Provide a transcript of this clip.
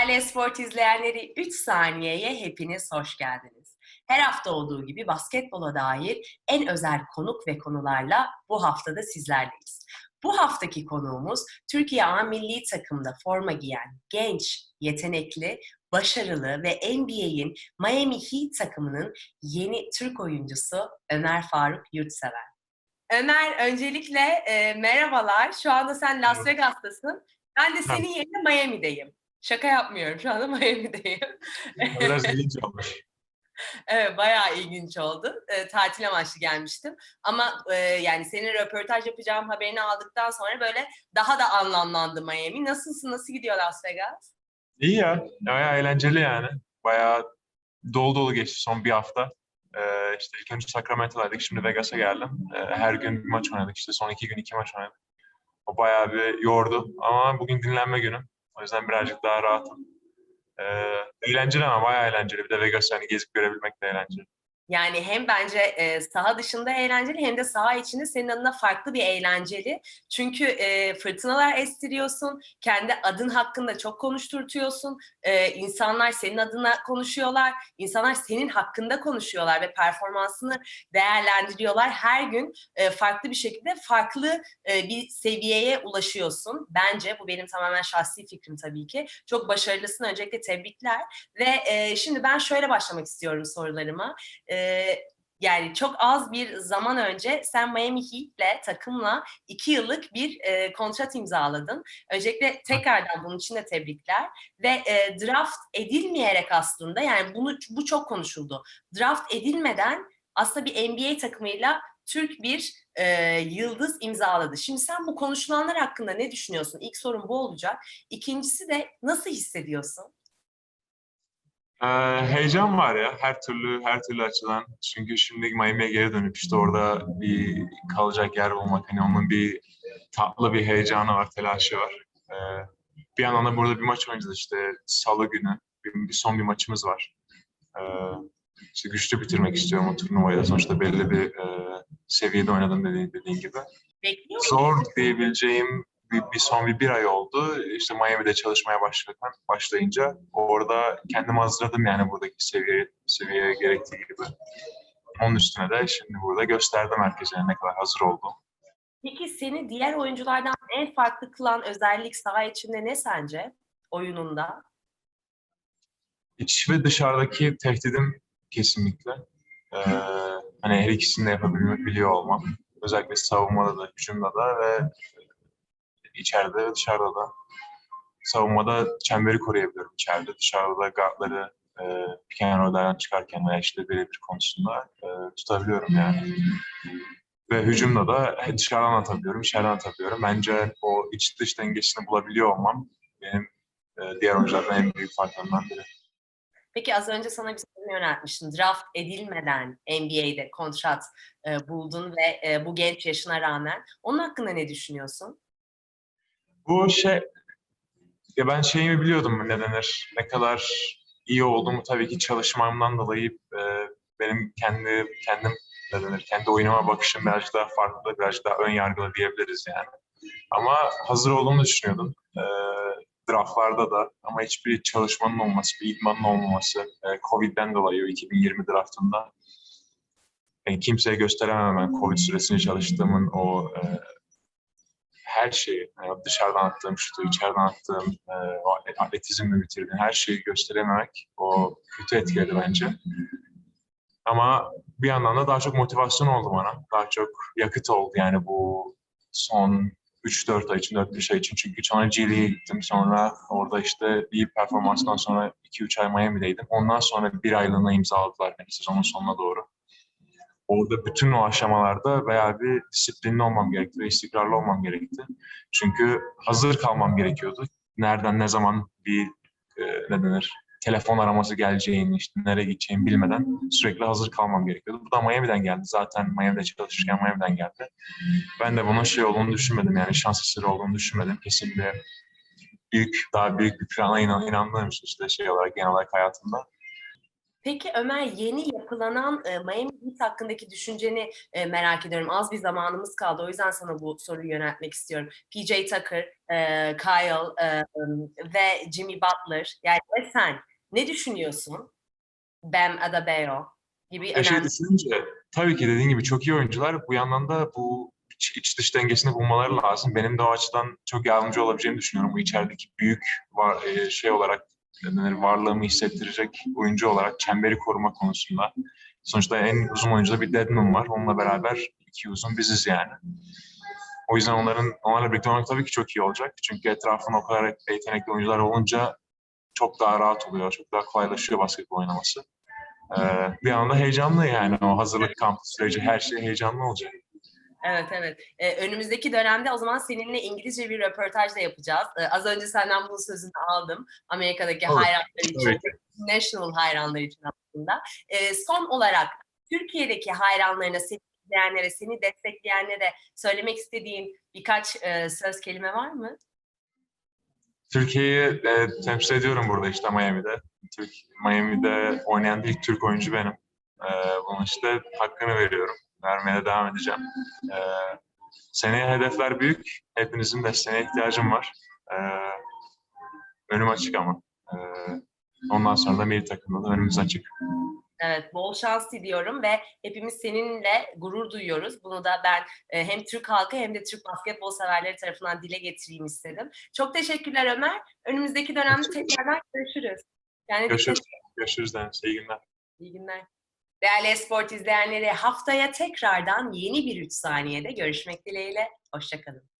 Değerli Esport izleyenleri 3 saniyeye hepiniz hoş geldiniz. Her hafta olduğu gibi basketbola dair en özel konuk ve konularla bu haftada sizlerleyiz. Bu haftaki konuğumuz Türkiye A Milli Takımda forma giyen genç, yetenekli, başarılı ve NBA'in Miami Heat takımının yeni Türk oyuncusu Ömer Faruk Yurtsever. Ömer öncelikle e, merhabalar. Şu anda sen Las Vegas'tasın. Ben de senin yerine Miami'deyim. Şaka yapmıyorum. Şu anda Miami'deyim. Biraz ilginç olmuş. Evet, bayağı ilginç oldu. E, tatil amaçlı gelmiştim. Ama e, yani senin röportaj yapacağım haberini aldıktan sonra böyle daha da anlamlandı Miami. Nasılsın? Nasıl gidiyor Las Vegas? İyi ya. Bayağı eğlenceli yani. Bayağı dolu dolu geçti son bir hafta. Ee, işte ilk önce Sacramento'daydık. Şimdi Vegas'a geldim. Ee, her gün bir maç oynadık. İşte son iki gün iki maç oynadık. O bayağı bir yordu. Ama bugün dinlenme günüm. O yüzden birazcık daha rahatım. Ee, eğlenceli ama bayağı eğlenceli. Bir de Vegas yani gezip görebilmek de eğlenceli. Yani hem bence e, saha dışında eğlenceli hem de saha içinde senin adına farklı bir eğlenceli. Çünkü e, fırtınalar estiriyorsun, kendi adın hakkında çok konuşturtuyorsun. E, insanlar senin adına konuşuyorlar, insanlar senin hakkında konuşuyorlar ve performansını değerlendiriyorlar. Her gün e, farklı bir şekilde farklı e, bir seviyeye ulaşıyorsun. Bence bu benim tamamen şahsi fikrim tabii ki. Çok başarılısın. Öncelikle tebrikler. Ve e, şimdi ben şöyle başlamak istiyorum sorularıma. E, yani çok az bir zaman önce sen Miami Heat'le takımla iki yıllık bir e, kontrat imzaladın. Öncelikle tekrardan bunun için de tebrikler. Ve e, draft edilmeyerek aslında yani bunu bu çok konuşuldu. Draft edilmeden aslında bir NBA takımıyla Türk bir e, yıldız imzaladı. Şimdi sen bu konuşulanlar hakkında ne düşünüyorsun? İlk sorun bu olacak. İkincisi de nasıl hissediyorsun? Ee, heyecan var ya her türlü her türlü açıdan. Çünkü şimdi Miami'ye geri dönüp işte orada bir kalacak yer bulmak hani onun bir tatlı bir heyecanı var, telaşı var. Ee, bir yandan da burada bir maç oynayacağız işte Salı günü. Bir, bir son bir maçımız var. Ee, işte güçlü bitirmek istiyorum o turnuvayı da. Sonuçta belli bir e, seviyede oynadım dediğin, dediğin gibi. Bekliyor? Zor diyebileceğim bir, bir son bir, bir ay oldu. İşte Miami'de çalışmaya başladım, başlayınca orada kendimi hazırladım yani buradaki seviye seviyeye gerektiği gibi. Onun üstüne de şimdi burada gösterdim herkese ne kadar hazır olduğum. Peki seni diğer oyunculardan en farklı kılan özellik saha içinde ne sence oyununda? İç ve dışarıdaki tehdidim kesinlikle. Ee, hani her ikisini de yapabiliyor olmam. Özellikle savunmada da, hücumda da ve içeride ve dışarıda da. Savunmada çemberi koruyabiliyorum içeride. Dışarıda guardları e, roll'lerden çıkarken veya işte birebir konusunda e, tutabiliyorum yani. Ve hücumda da dışarıdan atabiliyorum, içeriden atabiliyorum. Bence o iç dış dengesini bulabiliyor olmam benim e, diğer oyunculardan en büyük farklarından biri. Peki az önce sana bir soru yöneltmiştim. Draft edilmeden NBA'de kontrat e, buldun ve e, bu genç yaşına rağmen. Onun hakkında ne düşünüyorsun? Bu şey, ya ben şeyimi biliyordum ne denir, ne kadar iyi olduğumu tabii ki çalışmamdan dolayı e, benim kendi kendim ne denir, kendi oyunuma bakışım birazcık daha farklı, birazcık daha ön yargılı diyebiliriz yani. Ama hazır olduğumu düşünüyordum. E, draftlarda da ama hiçbir çalışmanın olması, bir idmanın olmaması, e, Covid'den dolayı 2020 draftında yani kimseye gösteremem ben Covid süresini çalıştığımın o e, her şeyi, yani dışarıdan attığım şutu, içeriden attığım, e, atletizmle bitirdiğim her şeyi gösterememek o kötü etkiledi bence. Ama bir yandan da daha çok motivasyon oldu bana. Daha çok yakıt oldu yani bu son 3-4 ay için, 4-5 ay için. Çünkü sonra League'e gittim. Sonra orada işte iyi performanstan sonra 2-3 ay Miami'deydim. Ondan sonra bir aylığına imzaladılar beni sezonun sonuna doğru. Orada bütün o aşamalarda bayağı bir disiplinli olmam gerekti ve istikrarlı olmam gerekti. Çünkü hazır kalmam gerekiyordu. Nereden ne zaman bir e, ne denir telefon araması geleceğini, işte nereye gideceğimi bilmeden sürekli hazır kalmam gerekiyordu. Bu da Miami'den geldi. Zaten Miami'de çalışırken Miami'den geldi. Ben de bunun şey olduğunu düşünmedim yani şans eseri olduğunu düşünmedim. Kesinlikle büyük, daha büyük bir plana inan, inandığım için işte şey olarak genel olarak hayatımda. Peki Ömer yeni yapılanan e, Miami Heat hakkındaki düşünceni e, merak ediyorum. Az bir zamanımız kaldı. O yüzden sana bu soruyu yöneltmek istiyorum. PJ Tucker, e, Kyle e, ve Jimmy Butler. Yani ve sen ne düşünüyorsun? Bam Adebayo gibi Ya şey önemli. düşününce tabii ki dediğin gibi çok iyi oyuncular. Bu yandan da bu iç, iç dış dengesini bulmaları lazım. Benim de o açıdan çok yardımcı olabileceğini düşünüyorum. Bu içerideki büyük var, e, şey olarak ne denir, varlığımı hissettirecek oyuncu olarak çemberi koruma konusunda. Sonuçta en uzun oyuncuda bir Deadman var. Onunla beraber iki uzun biziz yani. O yüzden onların onlarla birlikte olmak tabii ki çok iyi olacak. Çünkü etrafında o kadar yetenekli oyuncular olunca çok daha rahat oluyor, çok daha kolaylaşıyor basketbol oynaması. Ee, bir anda heyecanlı yani o hazırlık kampı süreci her şey heyecanlı olacak. Evet evet. Ee, önümüzdeki dönemde o zaman seninle İngilizce bir röportaj da yapacağız. Ee, az önce senden bu sözünü aldım. Amerika'daki Olur, hayranlar için, ki. national hayranlar için aslında. Ee, son olarak Türkiye'deki hayranlarına, seni izleyenlere, seni destekleyenlere söylemek istediğin birkaç e, söz kelime var mı? Türkiye'yi e, temsil ediyorum burada işte Miami'de. Türk, Miami'de oynayan ilk Türk oyuncu benim. Ee, bunun işte hakkını veriyorum. Vermeye de devam edeceğim. Ee, seneye hedefler büyük. Hepinizin desteğine ihtiyacım var. Ee, önüm açık ama. Ee, ondan sonra da milli takımda da önümüz açık. Evet, bol şans diliyorum ve hepimiz seninle gurur duyuyoruz. Bunu da ben e, hem Türk halkı hem de Türk basketbol severleri tarafından dile getireyim istedim. Çok teşekkürler Ömer. Önümüzdeki dönemde tekrardan görüşürüz. Yani Görüşürüz. Görüşürüz Deniz. İyi günler. İyi günler. Değerli Esport izleyenleri haftaya tekrardan yeni bir 3 saniyede görüşmek dileğiyle. Hoşçakalın.